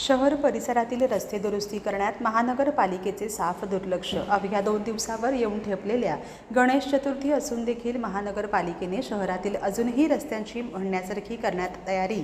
शहर परिसरातील रस्ते दुरुस्ती करण्यात महानगरपालिकेचे साफ दुर्लक्ष. अवघ्या दोन दिवसावर येऊन ठेपलेल्या गणेश चतुर्थी असून देखील महानगरपालिकेने शहरातील अजूनही रस्त्यांची म्हणण्यासारखी करण्यात तयारी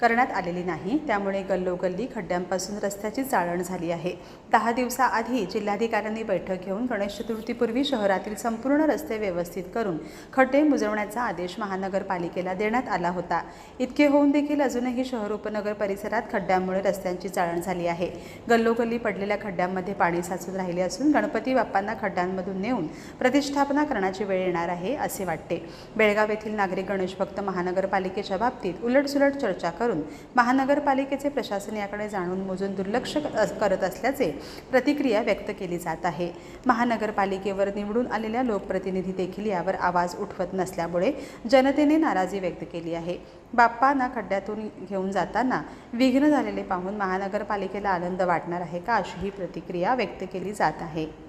करण्यात आलेली नाही. त्यामुळे गल्लोगल्ली खड्ड्यांपासून रस्त्याची चाळण झाली आहे. दहा दिवसाआधी जिल्हाधिकाऱ्यांनी बैठक घेऊन गणेश चतुर्थीपूर्वी शहरातील संपूर्ण रस्ते व्यवस्थित करून खड्डे मुजवण्याचा आदेश महानगरपालिकेला देण्यात आला होता. इतके होऊन देखील अजूनही शहर उपनगर परिसरात खड्ड्यांमुळे रस्त्यांची चाळण झाली आहे. गल्लोगल्ली पडलेल्या खड्ड्यांमध्ये पाणी साचून राहिले असून गणपती बाप्पांना खड्ड्यांमधून नेऊन प्रतिष्ठापना करण्याची वेळ येणार आहे असे वाटते. बेळगाव येथील नागरिक गणेश भक्त महानगरपालिकेच्या बाबतीत उलटसुलट चर्चा करून महानगरपालिकेचे प्रशासन याकडे जाणून मोजून दुर्लक्ष क- करत असल्याचे प्रतिक्रिया व्यक्त केली जात आहे. महानगरपालिकेवर निवडून आलेल्या लोकप्रतिनिधी देखील यावर आवाज उठवत नसल्यामुळे जनतेने नाराजी व्यक्त केली आहे. बाप्पांना खड्ड्यातून घेऊन जाताना विघ्न झालेले पाहून महानगरपालिकेला आनंद वाटणार आहे का अशी ही प्रतिक्रिया व्यक्त केली जात आहे.